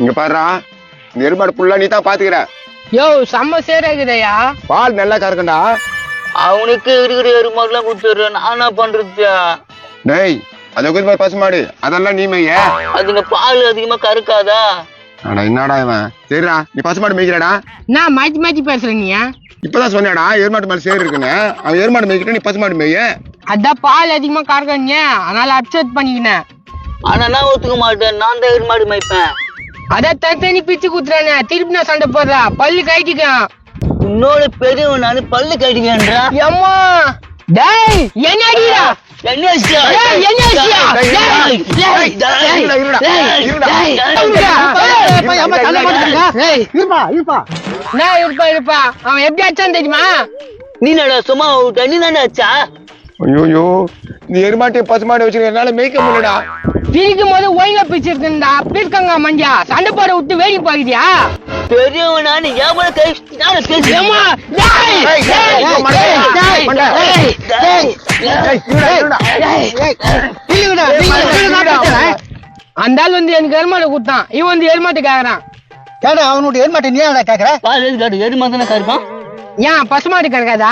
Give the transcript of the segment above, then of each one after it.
இங்க பாருடா இந்த எருமாடு ஃபுல்லா நீ தான் பாத்துக்கிற. யோ செம்ம சேராகுதையா? பால் நல்லா கறக்கண்டா அவனுக்கு இருக்கிற எருமாடுலாம் கொடுத்துடுறேன். நான் என்ன பண்றது? டேய் அது கொஞ்சம் பாரு பசுமாடு. அதெல்லாம் நீ மேய. அதுங்க பால் அதிகமா கறக்காதா? அடா என்னடா இவன்? சரிடா நீ பசுமாடு மேய்க்கிறடா நான் மாத்தி மாத்தி பேசுறேன் நீ இப்பதான் சொன்னேடா எருமாட்டு மேல சேர் இருக்குன்னு. அவன் எருமாடு மேய்க்கிட்ட நீ பசுமாடு மேய. அதான் பால் அதிகமா கறக்கறீங்க அதனால அப்செட் பண்ணிக்கினேன். ஆனா நான் ஒத்துக்க மாட்டேன். நான் தான் எருமாடு மேய்ப்பேன். அதான் தனித்தனி பிச்சு குத்துறானே திருப்பி நான் சண்டை போடுறா பல்லு கைட்டிக்கான் இன்னொரு பெரியவன் நானு பல்லு கட்டிக்கன்றா எம்மா டேய் என்ன அடிடா என்ன விஷயம்? என்ன விஷயம்? இருப்பா இருப்பா நான் இருப்பா இருப்பா அவன் எப்படி அடிச்சான் தெரியுமா நீ என்னடா சும்மா விட்ட நீ தானே ஆச்சா ஐயோ இந்த எருமாட்டையும் பசுமாடு வச்சுக்க என்னால மேய்க்க முடியலடா பிரிக்கும் போது ஒழுங்கா பிரிச்சிருக்குண்டா பிரிக்கங்க மண்டியா சண்டை போட விட்டு வேடிக்கை பாக்குதியா பெரியவனா நீ அந்த ஆள் வந்து எனக்கு எருமாட்டை கொடுத்தான். இவன் வந்து எருமாட்டை கேக்குறான். கேடா அவனுடைய எருமாட்டை நீ ஏடா கேக்குற? பாரு கேடு எருமாட்டு தானே கருப்பான்? ஏன் பசுமாட்டு கறக்காதா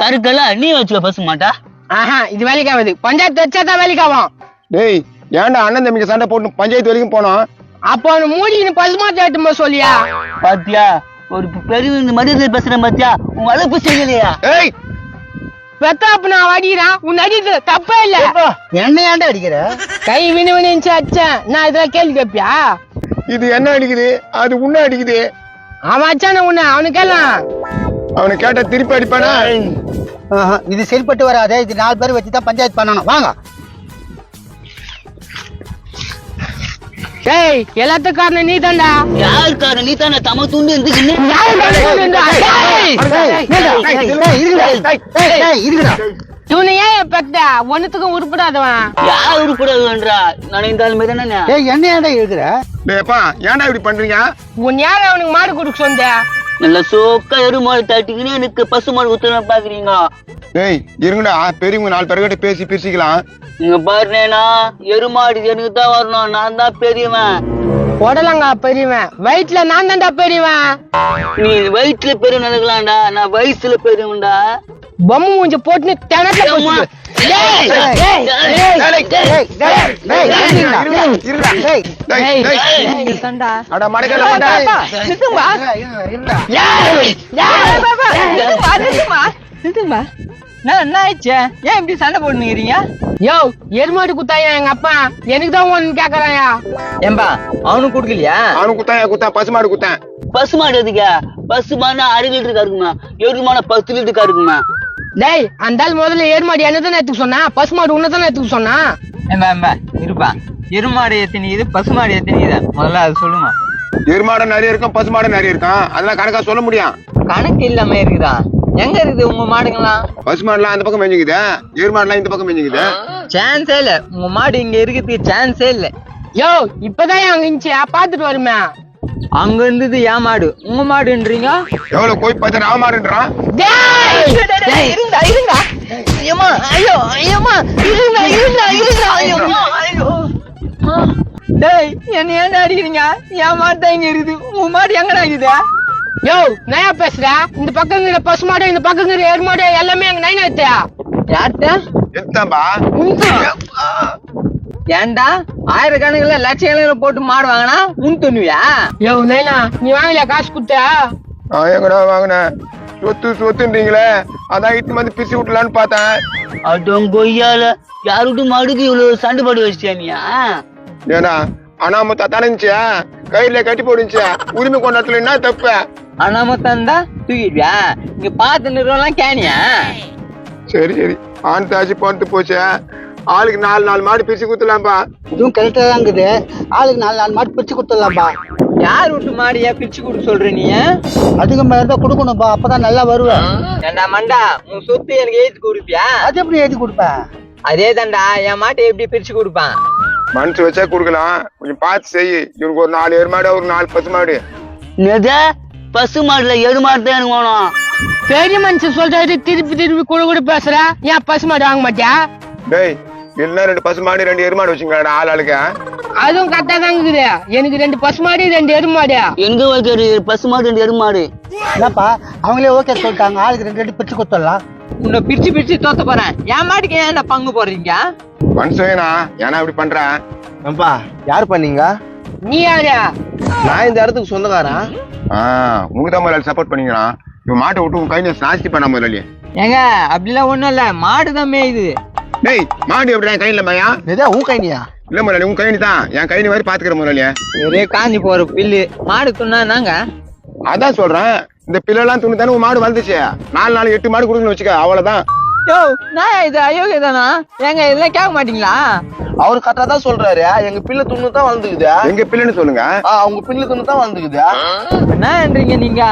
கருக்கல நீ வச்சுக்க பசுமாட்டா? ஆஹா இது வேலைக்காவது பஞ்சாயத்து வச்சாதான் வேலைக்காவும் டேய் ஏன்டா அண்ணன் தம்பிக்கு சண்டை போட்டு பஞ்சாயத்து வரைக்கும் போனோம்? அப்போ அவனு பசுமாட்டு எடுத்துன்னு போக சொல்லியா? பாத்தியா? ஒரு பெரியவன் மரியாதை பேசுறேன் பாத்தியா? உன் வளர்ப்பு செய்யலையா ஏய்! பெத்தாப்பு நான் அடிக்கிறான். உன் அடிது தப்பே இல்ல. என்ன ஏன்டா அடிக்கிற? கை வினு வினுச்சு அச்சேன் நான் இதெல்லாம் கேள்வி கேப்பியா? இது என்ன அடிக்குது? அது உன்ன அடிக்குது. அவன் அச்சான உன்ன. அவனுக்கு எல்லாம் அவனை கேட்டா திருப்பி அடிப்பானா? ஆஹா, இது சரிப்பட்டு வராதே. இது நாலு பேர் வச்சு தான் பஞ்சாயத்து பண்ணணும். வாங்க. டேய் எல்லாத்துக்கும் காரணம் நீ தான்டா நீ தானே தம துண்டு இருந்துக்கின்னு இவனை ஏன் பெத்த ஒன்னுத்துக்கும் உருப்படாதவன் யார் உருப்படாதுன்றா நினைந்தாலுமே தானே ஏய் என்ன ஏன்டா இருக்கிற டேப்பா ஏன்டா இப்படி பண்றீங்க உன் யார் அவனுக்கு மாடு கொடுக்க சொந்த நல்ல சோக்கா எருமாடு தட்டிக்கின்னு எனக்கு பசு மாடு குத்துன பாக்குறீங்க டேய் இருங்கடா பெரியவங்க நாலு பேர்கிட்ட பேசி பிரிச்சுக்கலாம். நீங்க பாருனேனா எருமாடு எனக்கு தான் வரணும் நான் தான் பெரியவன். உடலங்க பெரியவன். வயிற்றுல நான் தான்டா பெரியவன். நீ வயிற்றுல பெரியவன் நினைக்கலாம்டா நான் வயசுல பெரியவன்டா. பொம்மை மூஞ்சி போட்டு திணறல போச்சு என்ன ஆயிடுச்சு ஏன் இப்படி சண்டை போட்டுக்கிறீங்க யோ எருமாடு குத்தாயா எங்க அப்பா எனக்கு தான் ஒன்னு கேக்குறாயா ஏம்பா அவனும் குடுக்கலையா அவனும் குத்தாயா குத்தா பசுமாடு குத்தான் பசுமாடு எதுக்கா பசுமானா அரை லிட்டர் கருக்குமா எருமான பத்து லிட்டர் கருக்குமா டேய் அந்த ஆள் முதல்ல எருமாடு என்ன தானே எடுத்துக்க சொன்னா பசுமாடு உன்னை தானே எடுத்துக்க சொன்னா ஏம்பா ஏம்பா இருப்பா. எருமாடு எத்தனை பசுமாடு எத்தனை முதல்ல அது சொல்லுமா. எருமாடு நிறைய இருக்கும் பசுமாடு நிறைய இருக்கும். அதெல்லாம் கணக்கா சொல்ல முடியும். கணக்கு இல்லாம இருக்குதா? எங்க இருக்குது உங்க மாடுங்களாம் பசுமாடுலாம் அந்த பக்கம் மேஞ்சுக்குது. எருமாடுலாம் இந்த பக்கம் மேஞ்சுக்குது. சான்ஸே இல்ல. உங்க மாடு இங்க இருக்கிறதுக்கு சான்ஸே இல்ல. யோ இப்பதான் அங்க இருந்துச்சு பாத்துட்டு வருமே. அங்க இருந்தது என் மாடு. உங்க மாடுன்றீங்க? எவ்வளவு போய் பார்த்து நான் மாடுன்றான் இருங்கடா ஐயம்மா ஐயோ ஐயம்மா. இருங்கடா இருங்கடா இருங்கடா ஐயம்மா ஐயோ. டேய் என்ன ஏன்டா அடிக்கிறீங்க? என் மாடு தான் இங்க இருக்குது. உங்க மாடு எங்கடா இருக்குது? யோ நயா பேசுற இந்த பக்கம் இருக்கிற பசுமாடு இந்த பக்கம் இருக்கிற எருமாடு எல்லாமே எங்க நைனா எடுத்தியா யார்கிட்ட? எத்தாம்பா ஏன்டா? ஆயிரக்கணக்கில் லட்சக்கணக்கில் போட்டு மாடு வாங்கினா உன் துண்ணுவியா யோ நைனா நீ வாங்கலையா? காசு கொடுத்த? நான் எங்கடா வாங்கினேன்? சொத்து சொத்துன்றீங்களே. அதான் இட்டு வந்து பிரிச்சு விட்டலான்னு பார்த்தேன். அடம் கொய்யால யாருட்டு மாடுக்கு இவ்வளவு சண்டை பாடு வச்சிட்டியா ஏன்னா அனாமத்தா தானே கையில கட்டி போடுச்சு. உரிமை கொண்டாடத்துல என்ன தப்பு? அனாமத்தா தூக்கிடுவியா? இங்க பார்த்து நிறுவனம் கேனியா? சரி சரி. ஆண் தாச்சு போட்டு போச்சு. ஆளுக்கு நாலு நாலு மாடு பிரிச்சு குத்துலாம்பா இதுவும் கரெக்டா தான் இருக்குது. ஆளுக்கு நாலு நாலு மாட்டு பிரிச்சு கொடுத்துடலாம்பா. யார் விட்டு மாடியா பிரிச்சு கொடுக்க சொல்ற நீ அதிகம் இருந்தா கொடுக்கணும்பா அப்பதான் நல்லா வருவேன் ஏண்டா மண்டா உன் சொத்து எனக்கு ஏத்து கொடுப்பியா? அது எப்படி எழுதி கொடுப்பேன்? அதே தான்டா என் மாட்டை எப்படி பிரிச்சு கொடுப்பான்? மனசு வச்சா கொடுக்கலாம். கொஞ்சம் பார்த்து செய். இவனுக்கு ஒரு நாலு எரு மாடு ஒரு நாலு பசு மாடு. நெத பசு மாடுல எரு மாடு தான் எனக்கு வேணும். பெரிய மனுஷன் சொல்றாரு திருப்பி திருப்பி குடு குடு பேசுற. ஏன் பசுமாடு வாங்க மாட்டியா? டேய் இல்லைன்னா ரெண்டு பசு மாடு ரெண்டு எரு மாடு வச்சுங்கடா ஆள் ஆளுக்கு அதுவும் கரெக்டா தான் இருக்குது. எனக்கு ரெண்டு பசு மாடு ரெண்டு எருமாடு. எங்க வைக்கிற பசு மாடு ரெண்டு எருமாடு. என்னப்பா? அவங்களே ஓகே சொல்லிட்டாங்க. ஆளுக்கு ரெண்டு ரெண்டு பிரிச்சு கொடுத்துடலாம் உன்னை பிரிச்சு பிரிச்சு தோத்த போறேன். என் மாட்டுக்கு ஏன் பங்கு போடுறீங்க? மனுஷனா ஏன்னா இப்படி பண்ற? ஏன்பா யார் பண்ணீங்க? நீ யாரு? நான் இந்த இடத்துக்கு சொந்தக்காரன். ஆ உங்களுக்கு தான் முதலாளி சப்போர்ட் பண்ணீங்களா இவன் மாட்டை விட்டு உன் கையில நாஸ்தி பண்ண முதலாளி ஏங்க அப்படிலாம் ஒண்ணும் இல்ல. மாடு தான் மேயுது டேய் மாடு எப்படி என் கையில பையா எதா உன் கைனியா இல்ல முதலாளி உன் கைனி தான். என் கைனி மாதிரி பாத்துக்கிற முதலாளியா ஒரே காஞ்சி போற பில்லு. மாடு துண்ணா நாங்க அதான் சொல்றேன். இந்த பிள்ளெல்லாம் துணி தானே உன் மாடு வளர்ந்துச்சு. நாலு நாலு எட்டு மாடு கொடுக்கணும் வச்சுக்க அவ்வளவுதான். யோ நான் இது அயோக்கிய தானா? ஏங்க இதெல்லாம் கேட்க மாட்டீங்களா? அவரு கரெக்டா தான் சொல்றாரு. எங்க பிள்ளை துண்ணு தான் வந்துக்குது எங்க பிள்ளைன்னு சொல்லுங்க. ஆ, அவங்க பிள்ளை துண்ணு தான் வந்துக்குது என்னன்றீங்க நீங்க?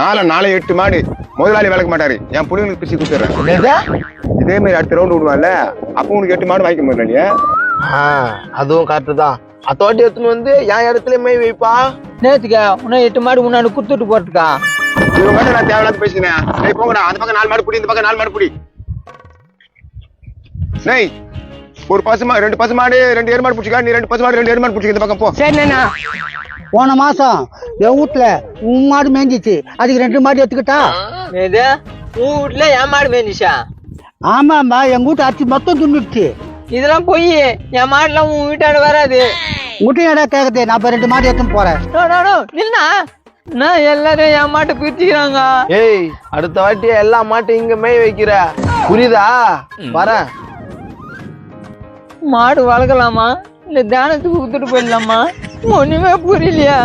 நாலு நாலு எட்டு மாடு. முதலாளி விளக்க மாட்டாரு. என் பிள்ளைங்களுக்கு பிரிச்சு கொடுத்துறேன். இதே மாதிரி அடுத்த ரவுண்ட் விடுவான்ல அப்போ உனக்கு எட்டு மாடு வாங்கிக்க ஆ, அதுவும் கரெக்ட் தான். அத்தோட்டி எடுத்துன்னு வந்து என் இடத்துல மெய் வைப்பா? நேத்துக்க உன்னை எட்டு மாடு முன்னாடி குத்துட்டு போறதுக்கா? இவங்க மட்டும் நான் தேவையில்லாத பேசுனேன். டேய் போங்கடா அந்த பக்கம் நாலு மாடு பிடி இந்த பக்கம் நாலு மாடு பிடி. டேய் ஒரு பசு மாடு ரெண்டு பசு மாடு ரெண்டு எருமாடு பிடிச்சிக்கா நீ ரெண்டு பசு மாடு ரெண்டு எருமாடு பிடிச்சிக்க இந்த பக்கம் போ. சரி நானா? போன மாசம் என் வீட்டுல உன் மாடு மேய்ஞ்சிச்சு அதுக்கு ரெண்டு மாடு எடுத்துக்கிட்டா? இது உன் வீட்டுல என் மாடு மேய்ஞ்சிச்சா ஆமாம்மா எங்க வீட்டு அரிசி மொத்தம் துண்ணுடுச்சு இதெல்லாம் பொய். என் மாடுலாம் உன் வீட்டாண்ட வராது. உங்கள்கிட்ட இடம் கேக்குது நான் இப்ப ரெண்டு மாடு எடுத்துன்னு போறேன். நோ, நோ, நோ, நில்லுண்ணா. நான் எல்லாரும் என் மாட்டை பிரிச்சுக்கிறாங்க ஏய் அடுத்த வாட்டி எல்லா மாட்டையும் இங்க மேய் வைக்கிற. புரியுதா? வரேன். மாடு வளர்க்கலாமா? இல்ல தானத்துக்கு கொடுத்துட்டு போயிடலாமா? ஒண்ணுமே புரியலையா